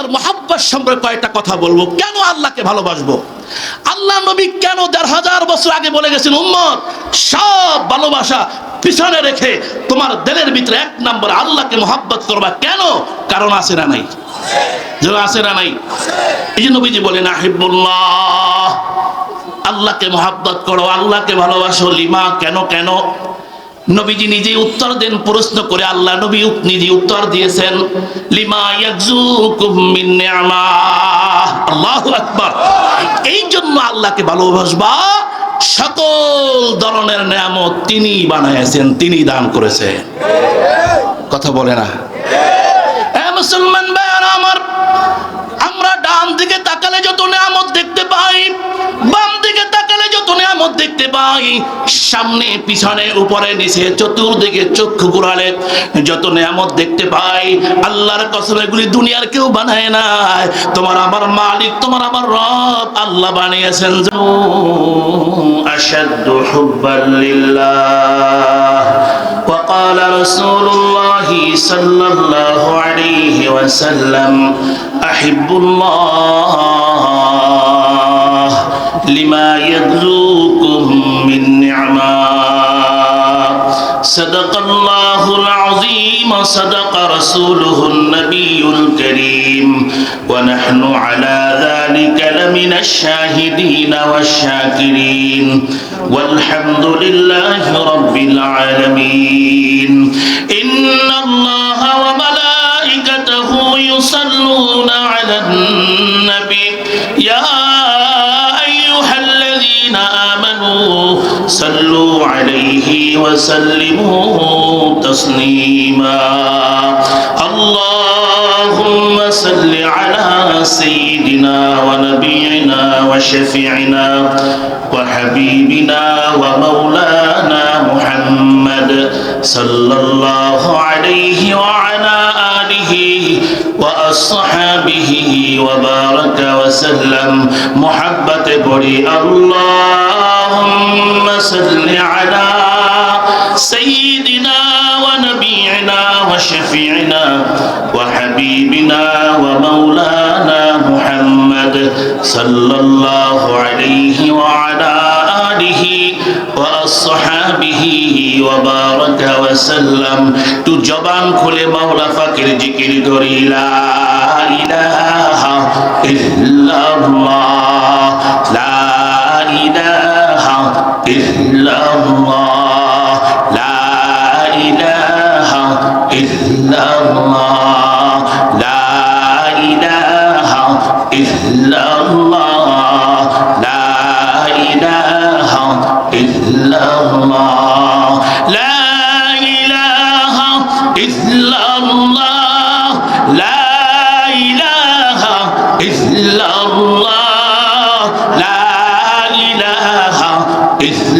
আল্লাহর মহাব্বাস সম্পর্কে কয়েকটা কথা বলব। কেন আল্লাহকে ভালোবাসবো? আল্লাহ নবী কেন দেড় হাজার বছর আগে বলে গেছেন, উম্মত, সব ভালোবাসা পিছনে রেখে তোমার দেলের ভিতরে এক নম্বর আল্লাহকে মহাব্বত করবা কেন? কারণ আছে না নাই। যেন আছে না নাই। এই যে নবীজি বলেন, আহিবুল্লাহ, আল্লাহকে মহাব্বত করো, আল্লাহকে ভালোবাসো। লিমা কেন কেন? নবীজি নিজে উত্তর দেন, প্রশ্ন করে, আল্লাহ নবী নিজে উত্তর দিয়েছেন, লিমা মিন আকবার। এই জন্য আল্লাহকে ভালোবাসবা, সকল ধরনের নিয়ামত তিনি বানাইছেন তিনি দান করেছেন। কথা বলে না। মুসলমান ভাইয়ারা দেখতে পাই সামনে পিছনে উপরে নিচে চতুর্দিকে চক্ষু ঘুরালে যত নিয়ামত দেখতে পাই আল্লাহর কসম এগুলি দুনিয়ার কেউ বানায় নাই তোমার আমার মালিক তোমার আমার রব আল্লাহ বানিয়েছেন আশাদ্দ হুব্বান লিল্লাহ وقال رسول الله صلى الله عليه وسلم أحب الله لما يدعوكم من نعمات. صدق الله العظيم صدق رسوله النبي الكريم. ونحن على ذلك لمن الشاهدين والشاكرين. والحمد لله رب العالمين. إن الله وملائكته يصلون على النبي صلوا عليه وسلموا تسليما. اللهم صل على سيدنا ونبينا وشفيعنا وحبيبنا ومولانا محمد صلى الله عليه وعلى آله وأصحابه وبارك وسلم. محبة بري اللهم صل على سيدنا ونبينا وشفيعنا وحبيبنا ومولانا محمد صلى الله عليه وعلى آله وأصحابه وبارك وسلم تجبان كل مولا فكر ذكر كري لا إله إلا الله لا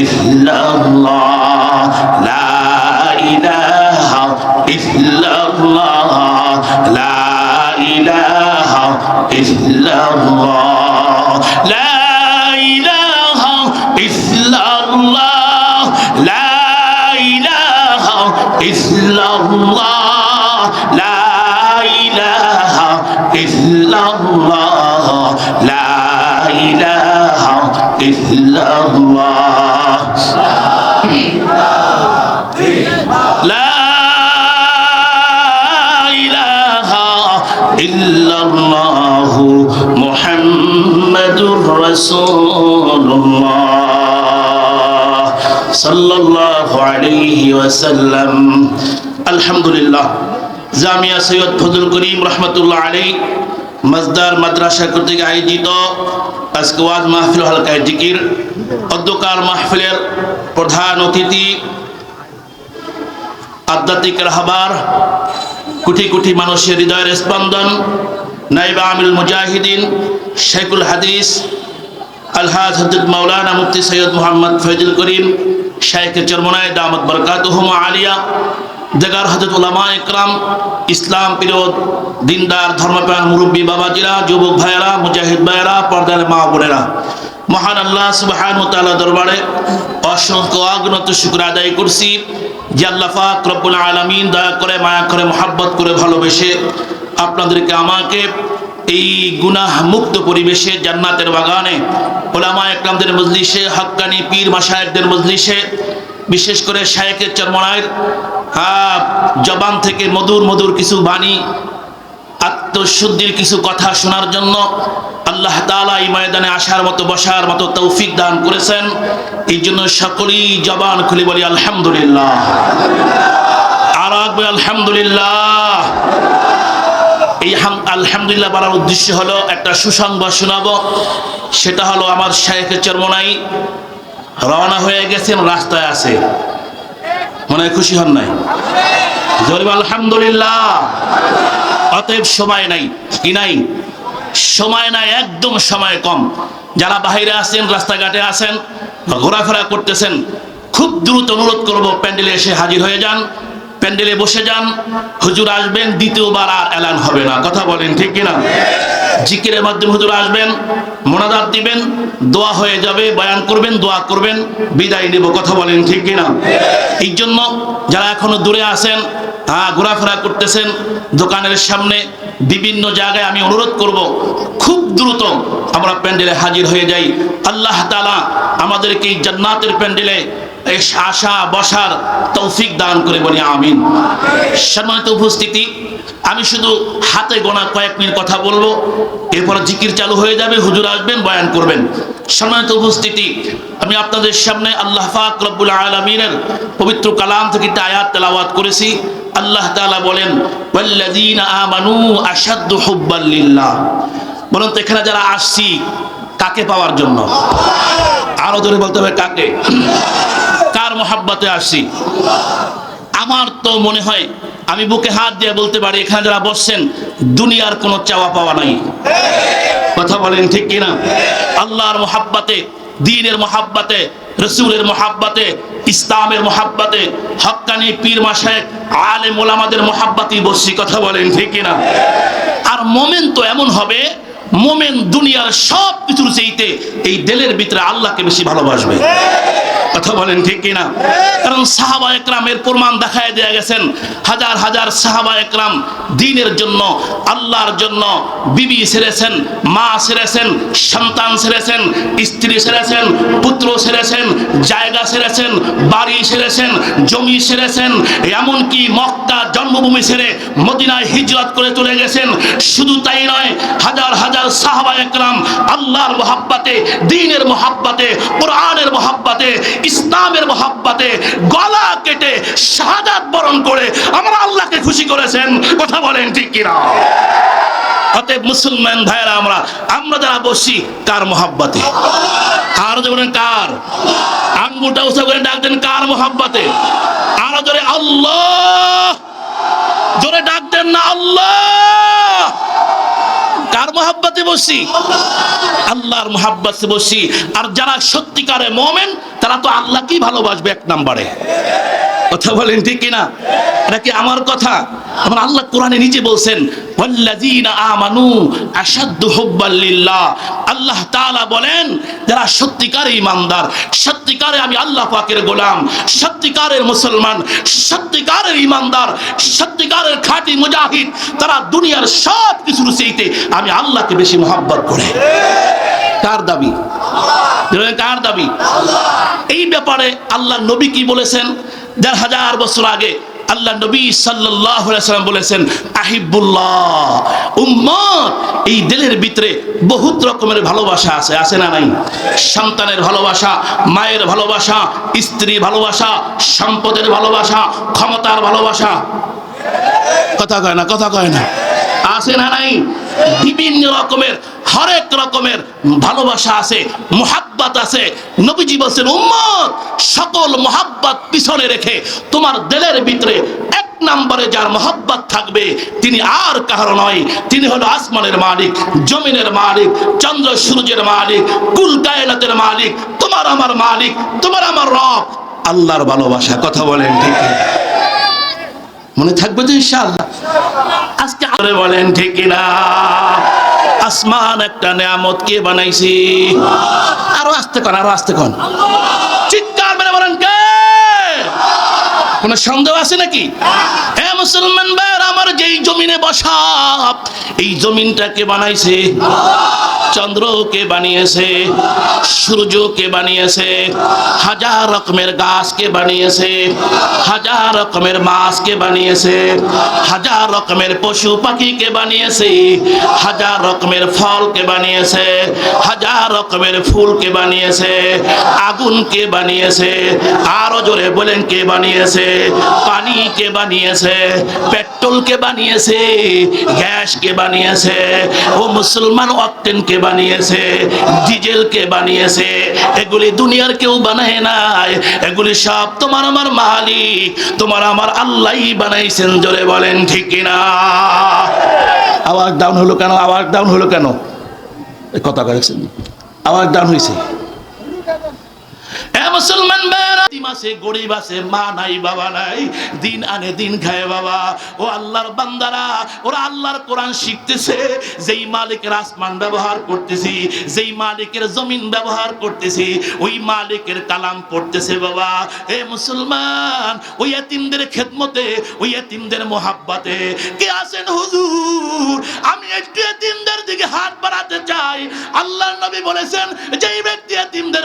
illallah la ilaha illallah la ilaha illallah la ilaha illallah la ilaha illallah la ilaha illallah la ilaha إلا الله رسول الله صلى الله عليه وسلم الحمد لله Jamia Syed Fazal করিম রহমতুল্লাহ আলী মজদার মাদ্রাসা কর্তৃক আয়োজিত আজকে ওয়াজ মাহফিল হালকায় জিকির অধ্যকার মাহফিলের প্রধান অতিথি আধ্যাত্মিক রাহবার কোটি কোটি মানুষের হৃদয়ের স্পন্দন নাইবা আমিল মুজাহিদিন শেখুল হাদিস আলহাজ হজরত মৌলানা মুফতি সৈয়দ মোহাম্মদ ফৈজুল করিম শাইখ চরমনায় দামত বরকাতুহুম আলিয়া, দেগার হজরত উলামা ইকরাম ইসলাম বিরোধ দিনদার, ধর্মপ্রাণ মুরব্বী বাবাজিরা, যুবক ভাইয়েরা, মুজাহিদ ভাইয়েরা, পর্দার মা বোনেরা। মহান আল্লাহ সুবহান দরবারে অসংখ্য অগণত শুক্র আদায় করছি যে আল্লাহ পাক রব্বুল আলামিন দয়া করে, মায়া করে, মহাব্বত করে, ভালোবেসে আপনাদেরকে আমাকে এই গুনাহ মুক্ত পরিবেশে জান্নাতের বাগানে ওলামা একরামদের মজলিসে, হাক্কানি পীর মাসায়কদের মজলিসে, বিশেষ করে শায়েকের চরমনায়ের জবান থেকে মধুর মধুর কিছু বাণী, আত্মশুদ্ধির কিছু কথা শোনার জন্য আল্লাহ তালা এই ময়দানে আসার মতো, বসার মতো তৌফিক দান করেছেন। এই জন্য সকলেই জবান খুলে বলি, আলহামদুলিল্লাহ। আর আলহামদুলিল্লাহ। এই হাম- আলহামদুলিল্লাহ বলার উদ্দেশ্য হলো একটা সুসংবাদ শোনাবো। সেটা হলো আমার শায়েখের চরমনাই রওনা হয়ে গেছেন, রাস্তায় আছে। মনে হয় খুশি হন নাই? জরিব, আলহামদুলিল্লাহ। অতএব সময় নাই, কি নাই? সময় নাই, একদম সময় কম। যারা বাহিরে আছেন, রাস্তাঘাটে আছেন ঘোরাফেরা করতেছেন, খুব দ্রুত অনুরোধ করব প্যান্ডেলে এসে হাজির হয়ে যান। প্যান্ডেলে বসে যান, হুজুর আসবেন, দ্বিতীয়বার আর এলান হবে না। কথা বলেন, ঠিক কিনা? জিকিরের মাধ্যমে হুজুর আসবেন, মোনাজাত দিবেন, দোয়া হয়ে যাবে, বয়ান করবেন, দোয়া করবেন, বিদায় নেব, কথা বলেন, ঠিক কিনা? এই জন্য যারা এখনও দূরে আছেন হ্যাঁ ঘোরাফেরা করতেছেন, দোকানের সামনে, বিভিন্ন জায়গায় আমি অনুরোধ করব, খুব দ্রুত আমরা প্যান্ডেলে হাজির হয়ে যাই। আল্লাহ তালা আমাদেরকে এই জান্নাতের প্যান্ডেলে আশা, বসার তৌফিক দান করে বলি, আমিন। সম্মানিত উপস্থিতি, আমি শুধু হাতে গোনা কয়েক মিনিট কথা বলব, এরপর জিকির চালু হয়ে যাবে, হুজুর আসবেন, বয়ান করবেন। সম্মানিত উপস্থিতি, আমি আপনাদের সামনে আল্লাহ পাক রব্বুল আলমিনের পবিত্র কালাম থেকে আয়াত তেলাওয়াত করেছি। আল্লাহ তাআলা বলেন আমানু আশাদ্দু হুব্বাল লিল্লাহ। বলুন তো, এখানে যারা আসছি, কাকে পাওয়ার জন্য? আরও জোরে বলতে হবে, কাকে? মোহাব্বতে আসছি আমার তো মনে হয়, আমি বুকে হাত দিয়ে বলতে পারি, এখানে যারা বসছেন, দুনিয়ার কোনো চাওয়া পাওয়া নাই। কথা বলেন ঠিক কিনা? আল্লাহর মোহাব্বাতে, দিনের মোহাব্বাতে, রসুলের মোহাব্বাতে, ইসলামের মোহাব্বাতে হক্কানি পীর মাসায় আলে মোলামাদের মোহাব্বাতি বসছি, কথা বলেন ঠিক কিনা? আর মোমেন তো এমন হবে, মোমেন দুনিয়ার সব কিছুর চাইতে এই দিলের ভিতরে আল্লাহকে বেশি ভালোবাসবে। কথা বলেন ঠিক কিনা? কারণ সাহাবা একরামের প্রমাণ দেখায় দেয়া গেছেন, হাজার হাজার সাহাবা একরাম দিনের জন্য, আল্লাহর জন্য বিবি ছেড়েছেন, মা ছেড়েছেন, সন্তান ছেড়েছেন, স্ত্রী ছেড়েছেন, পুত্র ছেড়েছেন, জায়গা ছেড়েছেন, বাড়ি ছেড়েছেন জমি ছেড়েছেন এমনকি মক্কা জন্মভূমি ছেড়ে মদিনায় হিজরত করে চলে গেছেন। শুধু তাই নয়, হাজার হাজার সাহাবা একরাম আল্লাহর মহাব্বাতে, দিনের মোহাব্বাতে, কোরআনের মহাব্বাতে, ইসলামের মহাব্বাতে গলা কেটে শাহাদাত বরণ করে আমরা আল্লাহকে খুশি করেছেন। কথা বলেন ঠিক কিনা? অতএব মুসলমান ভাইয়েরা, আমরা আমরা যারা বসি, কার মোহাব্বাতে? আরও বলেন, কার? আঙ্গুটা উৎসব করে ডাক দেন, কার মোহাব্বাতে? আরও জোরে, আল্লাহ! জোরে ডাক দেন না, আল্লাহ! কার মোহাব্বতে বসি? আল্লাহর মোহাব্বতে বসি। আর যারা সত্যিকারে মোমেন, তারা তো আল্লাহকেই ভালোবাসবে এক নাম্বারে। কথা বলেন ঠিক কিনা? এটা কি আমার কথা? আমার আল্লাহ কোরআনে নিজে বলছেন আমানু আল্লাহ তাআলা বলেন যারা সত্যিকারে ইমানদার সত্যিকারে আমি আল্লাহ পাকের গোলাম সত্যিকারের মুসলমান সত্যিকারের ইমানদার সত্যিকারের খাঁটি মুজাহিদ তারা দুনিয়ার সব কিছুর চাইতে আমি আল্লাহকে বেশি মোহাব্বত করে। কার দাবি? কার দাবি? এই ব্যাপারে আল্লাহ নবী কি বলেছেন? দেড় হাজার বছর আগে আল্লাহ নবী সাল্লাম বলেছেন, আহিবুল্লাহ, উম্মত! এই দিলের ভিতরে বহুত রকমের ভালোবাসা আছে আছে না নাই? সন্তানের ভালোবাসা, মায়ের ভালোবাসা স্ত্রী ভালোবাসা, সম্পদের ভালোবাসা, ক্ষমতার ভালোবাসা। কথা কয় না, কথা কয় না। আছে না নাই? বিভিন্ন রকমের, হরেক রকমের ভালোবাসা আছে, মোহাব্বত আছে। নবীজি বলছেন, উম্মত, সকল মোহাব্বত পিছনে রেখে তোমার দিলের ভিতরে এক নম্বরে যার মোহাব্বত থাকবে, তিনি আর কাহার নয়। তিনি হলো আসমানের মালিক, জমিনের মালিক, চন্দ্র সূর্যের মালিক, কুল কায়নাতের মালিক, তোমার আমার মালিক, তোমার আমার রব। আল্লাহর ভালোবাসা, কথা বলেন ঠিক মনে থাকবে তো ইনশাআল্লাহ। আজকে আরে বলেন, ঠিক আসমান একটা নিয়ামত কে বানাইছি। আরও আসতে কন আরও আসতে কন চিৎকার মেরে বলেন কে কোন সন্দেহ আছে নাকি? হ্যাঁ মুসলমান ভাইয়ের, আমার যেই জমিনে বসা, এই জমিনটাকে বানাইছে। চন্দ্রকে বানিয়েছে সূর্য কে বানিয়েছে, হাজার রকমের গাছ কে বানিয়েছে, হাজার রকমের মাছ কে বানিয়েছে, হাজার রকমের পশু পাখি কে বানিয়েছে, হাজার রকমের ফল কে বানিয়েছে, হাজার রকমের ফুল কে বানিয়েছে আগুন কে বানিয়েছে, আরও জোরে বলেন কে বানিয়েছে? পানিকে বানিয়েছে? পেট্রোলকে বানিয়েছে? গ্যাসকে বানিয়েছে? ও মুসলমান অক্টেনকে বানিয়েছে? ডিজেলকে বানিয়েছে? এগুলি দুনিয়ার কেউ বানায় নাই। এগুলি সব তোমার আমার মালিক। তোমার আমার আল্লাহই বানাইছেন জোরে বলেন ঠিক কিনা? আওয়াজ ডাউন হলো কেন? আওয়াজ ডাউন হলো কেন? কথা কয়েছেন আওয়াজ ডাউন হয়েছে। এ মুসলমান ভাইয়েরা, গরিব আছে, মা নাই, বাবা নাই, দিন আনে, দিন খায় বাবা। ও আল্লাহর বান্দারা, ওরা আল্লাহর কোরআন শিখতেছে, যেই মালিকের আসমান ব্যবহার করতেছি, যেই মালিকের জমিন ব্যবহার করতেছি, ওই মালিকের কালাম পড়তেছে বাবা। এ মুসলমান, ওই এতিমদের খেদমতে, ওই এতিমদের মোহাব্বতে, কে আছেন হুজুর? আমি একটু এতিমদের দিকে হাত বাড়াতে চাই। আল্লাহর নবী বলেছেন, যেই ব্যক্তি এতিমদের